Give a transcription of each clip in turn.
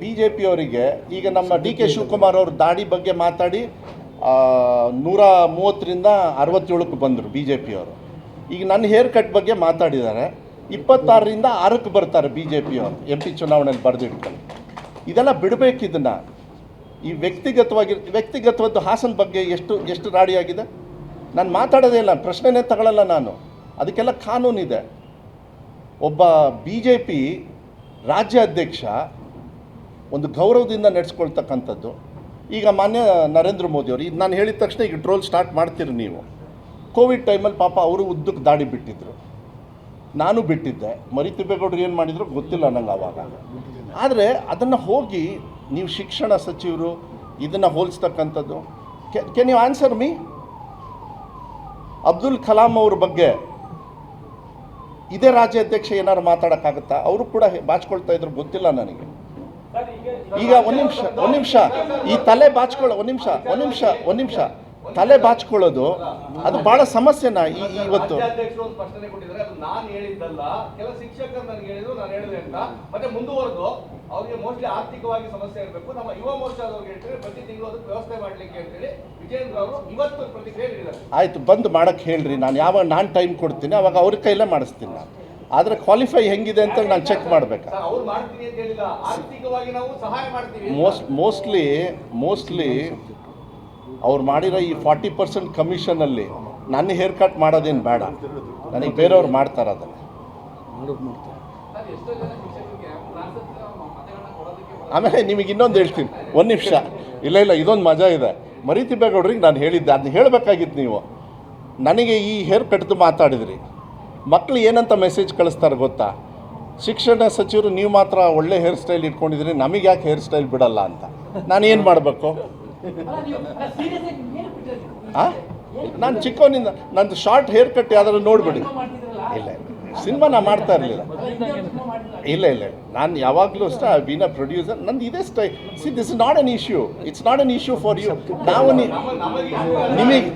B J ಪಿಯವರಿಗೆ ಈಗ ನಮ್ಮ D K Shivakumar ಅವರು ದಾಳಿ ಬಗ್ಗೆ ಮಾತಾಡಿ ನೂರ ಮೂವತ್ತರಿಂದ ಅರವತ್ತೇಳಕ್ಕೆ ಬಂದರು ಬಿ ಜೆ ಪಿಯವರು ಈಗ ನನ್ನ ಹೇರ್ ಕಟ್ ಬಗ್ಗೆ ಮಾತಾಡಿದ್ದಾರೆ. ಇಪ್ಪತ್ತಾರರಿಂದ ಆರಕ್ಕೆ ಬರ್ತಾರೆ ಬಿ ಜೆ ಪಿಯವರು ಎಂ ಪಿ ಚುನಾವಣೆಯಲ್ಲಿ ಬರೆದಿಟ್ಕೊಂಡು. ಇದೆಲ್ಲ ಬಿಡಬೇಕು ಈ ವ್ಯಕ್ತಿಗತವಾಗಿ, ವ್ಯಕ್ತಿಗತವಾದ ಹಾಸನ ಬಗ್ಗೆ ಎಷ್ಟು ಎಷ್ಟು ರಾಡಿಯಾಗಿದೆ? ನಾನು ಮಾತಾಡೋದೇ ಇಲ್ಲ, ಪ್ರಶ್ನೆನೇ ತಗೊಳ್ಳಲ್ಲ ನಾನು. ಅದಕ್ಕೆಲ್ಲ ಕಾನೂನಿದೆ. ಒಬ್ಬ ಬಿ ಜೆ ಪಿ ರಾಜ್ಯ ಅಧ್ಯಕ್ಷ ಒಂದು ಗೌರವದಿಂದ ನಡೆಸ್ಕೊಳ್ತಕ್ಕಂಥದ್ದು. ಈಗ ಮಾನ್ಯ ನರೇಂದ್ರ ಮೋದಿ ಅವರು, ಇದು ನಾನು ಹೇಳಿದ ತಕ್ಷಣ ಈಗ ಟ್ರೋಲ್ ಸ್ಟಾರ್ಟ್ ಮಾಡ್ತೀರಿ ನೀವು. ಕೋವಿಡ್ ಟೈಮಲ್ಲಿ ಪಾಪ ಅವರು ಉದ್ದಕ್ಕೆ ದಾಡಿ ಬಿಟ್ಟಿದ್ದರು ನಾನು ಬಿಟ್ಟಿದ್ದೆ. ಮರಿತಿಬ್ಬೇಗೌಡರು ಏನು ಮಾಡಿದ್ರು ಗೊತ್ತಿಲ್ಲ ನಂಗೆ ಆವಾಗ ಆದರೆ ಅದನ್ನು ಹೋಗಿ ನೀವು ಶಿಕ್ಷಣ ಸಚಿವರು ಇದನ್ನು ಹೋಲಿಸ್ತಕ್ಕಂಥದ್ದು. Can you answer me? Abdul Kalam ಅವ್ರ ಬಗ್ಗೆ. ಇದೇ ರಾಜ್ಯಾಧ್ಯಕ್ಷ ಏನಾದ್ರು ಮಾತಾಡೋಕ್ಕಾಗುತ್ತಾ? ಅವರು ಕೂಡ ಬಾಚ್ಕೊಳ್ತಾ ಇದ್ರು, ಗೊತ್ತಿಲ್ಲ ನನಗೆ. ಈಗ ಒಂದು ನಿಮಿಷ ಒಂದು ನಿಮಿಷ. ಈ ತಲೆ ಬಾಚ್ಕೊಳ್ಳೋ ಒಂದು ನಿಮಿಷ ಒಂದು ನಿಮಿಷ ಒಂದು ನಿಮಿಷ. ತಲೆ ಬಾಚ್ಕೊಳ್ಳೋದು ಅದು ಬಹಳ ಸಮಸ್ಯೆನಾ ಈ ಇವತ್ತು? ಅವರಿಗೆ ಮೋಸ್ಟ್ಲಿ ಆರ್ಥಿಕವಾಗಿ ಸಮಸ್ಯೆ ಇರಬೇಕು. ನಮ್ಮ ಯುವ ಮೋರ್ಚಾದವ್ರಿಗೆ ಹೇಳ್ತಾರೆ ಪ್ರತಿ ತಿಂಗಳು ಅದಕ್ಕೆ ವ್ಯವಸ್ಥೆ ಮಾಡ್ಲಿಕ್ಕೆ ಅಂತೇಳಿ ವಿಜೇಂದ್ರ ಅವರು ಇವತ್ತು ಪ್ರತಿಕ್ರಿಯೆ ನೀಡಿದ್ದಾರೆ. ಆಯಿತು ಬಂದು ಮಾಡಕ್ ಹೇಳ್ರಿ. ನಾನು ಯಾವಾಗ ನಾನು ಟೈಮ್ ಕೊಡ್ತೀನಿ ಅವಾಗ ಅವ್ರ ಕೈಲೇ ಮಾಡಿಸ್ತೀನಿ ನಾನು. ಆದರೆ ಕ್ವಾಲಿಫೈ ಹೆಂಗಿದೆ ಅಂತ ನಾನು ಚೆಕ್ ಮಾಡಬೇಕು? ಸರ್ ಅವ್ರು ಮಾಡ್ತೀನಿ ಅಂತ ಹೇಳಿಲ್ಲ ಆರ್ಥಿಕವಾಗಿ ನಾವು ಸಹಾಯ ಮಾಡ್ತೀವಿ ಅಂತ. ಮೋಸ್ಟ್ ಮೋಸ್ಟ್ಲಿ ಮೋಸ್ಟ್ಲಿ ಅವ್ರು ಮಾಡಿರೋ ಈ ಫಾರ್ಟಿ ಪರ್ಸೆಂಟ್ ಕಮಿಷನಲ್ಲಿ ನನ್ನ ಹೇರ್ ಕಟ್ ಮಾಡೋದೇನು ಬೇಡ. ನನಗೆ ಬೇರೆಯವ್ರು ಮಾಡ್ತಾರೆ ಅದನ್ನು. ಆಮೇಲೆ ನಿಮಗೆ ಇನ್ನೊಂದು ಹೇಳ್ತೀನಿ. ಒಂದು ನಿಮಿಷ. ಇಲ್ಲ ಇಲ್ಲ ಇದೊಂದು ಮಜಾ ಇದೆ. ಮರಿತಿಬ್ಬೇಗೌಡ್ರಿಗೆ ನಾನು ಹೇಳಿದ್ದೆ. ಅದನ್ನ ಹೇಳಬೇಕಾಗಿತ್ತು ನೀವು. ನನಗೆ ಈ ಹೇರ್ ಕಟ್ದು ಮಾತಾಡಿದ್ರಿ. ಮಕ್ಕಳು ಏನಂತ ಮೆಸೇಜ್ ಕಳಿಸ್ತಾರೆ ಗೊತ್ತಾ? ಶಿಕ್ಷಣ ಸಚಿವರು ನೀವು ಮಾತ್ರ ಒಳ್ಳೆ ಹೇರ್ ಸ್ಟೈಲ್ ಇಟ್ಕೊಂಡಿದ್ರಿ ನಮಗೆ ಯಾಕೆ ಹೇರ್ ಸ್ಟೈಲ್ ಬಿಡಲ್ಲ ಅಂತ. ನಾನು ಏನು ಮಾಡಬೇಕು? ನಾನು ಚಿಕ್ಕವನಿಂದ ನಂದು ಶಾರ್ಟ್ ಹೇರ್ ಕಟ್ ಯಾವ್ದಾದ್ರು ನೋಡ್ಬಿಡಿ. ಇಲ್ಲ. ಸಿನಿಮಾ ನಾ ಮಾಡ್ತಾ ಇರಲಿಲ್ಲ. ಇಲ್ಲ ಇಲ್ಲ. ನಾನು ಯಾವಾಗಲೂ ಅಷ್ಟೇ ಐ ಬೀನ್ ಅ ಪ್ರೊಡ್ಯೂಸರ್ ನಂದು ಇದೇ ಸ್ಟೈ see this is not an issue it's not an issue for you ನಾವು ನಿಮಗೆ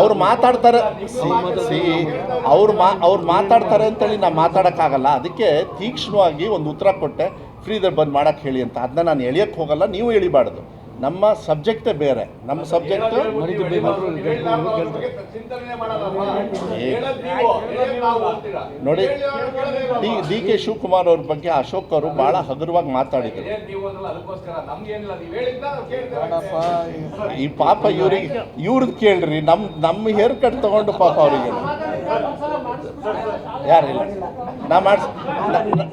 ಅವ್ರು ಮಾತಾಡ್ತಾರೆ. ಸಿ ಅವ್ರು ಮಾ ಅವ್ರು ಮಾತಾಡ್ತಾರೆ ಅಂತೇಳಿ ನಾನು ಮಾತಾಡೋಕ್ಕಾಗಲ್ಲ. ಅದಕ್ಕೆ ತೀಕ್ಷ್ಣವಾಗಿ ಒಂದು ಉತ್ತರ ಕೊಟ್ಟೆ. ಫ್ರೀದರ್ ಬಂದು ಮಾಡೋಕ್ಕೆ ಹೇಳಿ ಅಂತ. ಅದನ್ನ ನಾನು ಎಳಿಯೋಕ್ಕೆ ಹೋಗಲ್ಲ. ನೀವು ಎಳಿಬಾರ್ದು. ನಮ್ಮ ಸಬ್ಜೆಕ್ಟೇ ಬೇರೆ. ನಮ್ಮ ಸಬ್ಜೆಕ್ಟ್. ನೋಡಿ ಡಿ ಡಿ ಕೆ ಶಿವಕುಮಾರ್ ಅವ್ರ ಬಗ್ಗೆ ಅಶೋಕ್ ಅವರು ಭಾಳ ಹಗುರವಾಗಿ ಮಾತಾಡಿದರು. ಈ ಪಾಪ ಇವ್ರಿಗೆ ಇವ್ರದ್ದು ಕೇಳ್ರಿ ನಮ್ಮ ನಮ್ಮ ಹೇರ್ ಕಟ್ ತಗೊಂಡು ಪಾಪ ಅವರಿಗೆ. ಯಾರಿಲ್ಲ ನಾ ಮಾಡಿಸ್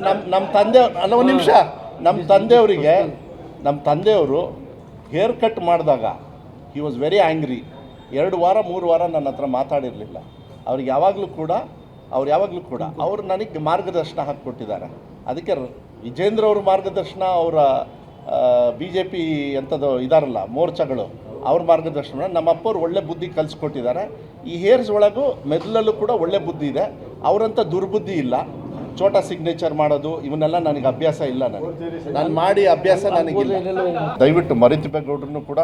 ನಮ್ಮ ನಮ್ಮ ತಂದೆ ಅಲ್ಲ ಒಂದು ನಿಮಿಷ. ನಮ್ಮ ತಂದೆಯವರಿಗೆ ನಮ್ಮ ತಂದೆಯವರು ಹೇರ್ ಕಟ್ ಮಾಡಿದಾಗ ಹಿ ವಾಸ್ ವೆರಿ ಆ್ಯಂಗ್ರಿ ಎರಡು ವಾರ, ಮೂರು ವಾರ ನನ್ನ ಹತ್ರ ಮಾತಾಡಿರಲಿಲ್ಲ. ಅವ್ರಿಗೆ ಯಾವಾಗಲೂ ಕೂಡ, ಅವ್ರು ಯಾವಾಗಲೂ ಕೂಡ, ಅವರು ನನಗೆ ಮಾರ್ಗದರ್ಶನ ಹಾಕಿಕೊಟ್ಟಿದ್ದಾರೆ. ಅದಕ್ಕೆ ವಿಜೇಂದ್ರ ಅವ್ರ ಮಾರ್ಗದರ್ಶನ, ಅವರ ಬಿ ಜೆ ಪಿ ಅಂಥದ್ದು ಇದಾರಲ್ಲ, ಮೋರ್ಚಾಗಳು, ಅವ್ರ ಮಾರ್ಗದರ್ಶನ ನಮ್ಮ ಅಪ್ಪವ್ರು ಒಳ್ಳೆ ಬುದ್ಧಿ ಕಲಿಸ್ಕೊಟ್ಟಿದ್ದಾರೆ. ಈ ಹೇರ್ಸ್ ಒಳಗೂ ಮೆದುಳಲ್ಲೂ ಕೂಡ ಒಳ್ಳೆ ಬುದ್ಧಿ ಇದೆ. ಅವರಂಥ ದುರ್ಬುದ್ಧಿ ಇಲ್ಲ. ಚೋಟ ಸಿಗ್ನೇಚರ್ ಮಾಡೋದು ಇವನ್ನೆಲ್ಲ ನನಗೆ ಅಭ್ಯಾಸ ಇಲ್ಲ ನನಗೆ. ನಾನು ಮಾಡಿ ಅಭ್ಯಾಸ ನನಗಿಲ್ಲ. ದಯವಿಟ್ಟು ಮರಿತಿಬೇಗೌಡ್ರನ್ನು ಕೂಡ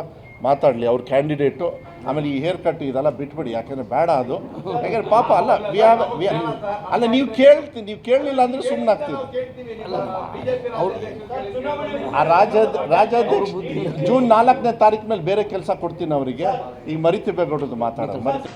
ಮಾತಾಡಲಿ ಅವ್ರ ಕ್ಯಾಂಡಿಡೇಟು ಆಮೇಲೆ ಈ ಹೇರ್ ಕಟ್ ಇದೆಲ್ಲ ಬಿಟ್ಬಿಡಿ ಯಾಕೆಂದರೆ ಬೇಡ ಅದು. ಯಾಕೆಂದ್ರೆ ಪಾಪ ಅಲ್ಲ ವಿ ಹ್ಯಾವ್ ಅಲ್ಲ ನೀವು ಕೇಳ್ತೀನಿ ನೀವು ಕೇಳಲಿಲ್ಲ ಅಂದರೆ ಸುಮ್ಮನೆ ಆಗ್ತೀವಿ ಆ ರಾಜ್ಯ ರಾಜ್ಯಾಧ್ಯಕ್ಷ ಜೂನ್ ನಾಲ್ಕನೇ ತಾರೀಕು ಮೇಲೆ ಬೇರೆ ಕೆಲಸ ಕೊಡ್ತೀನಿ ಅವರಿಗೆ. ಈಗ ಮರಿತಿಬೇಗೌಡ್ರದ್ದು ಮಾತಾಡೋದು. ಮರಿತಿ